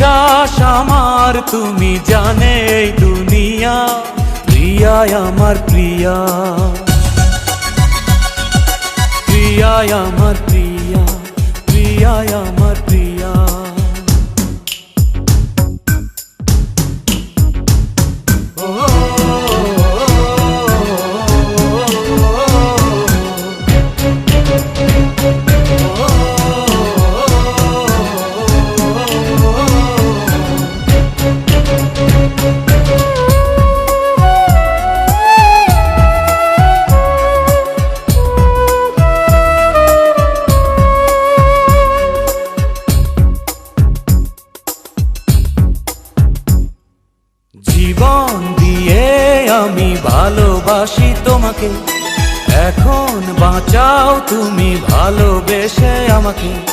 বিশ্বাস আমার তুমি জানে দুনিয়া প্রিয়ায় আমার প্রিয়া। প্রিয়ায় আমার প্রিয়া প্রিয়ায় আমার প্রিয়া। জীবন দিয়ে আমি ভালোবাসি তোমাকে। এখন বাঁচাও তুমি ভালোবেসে আমাকে।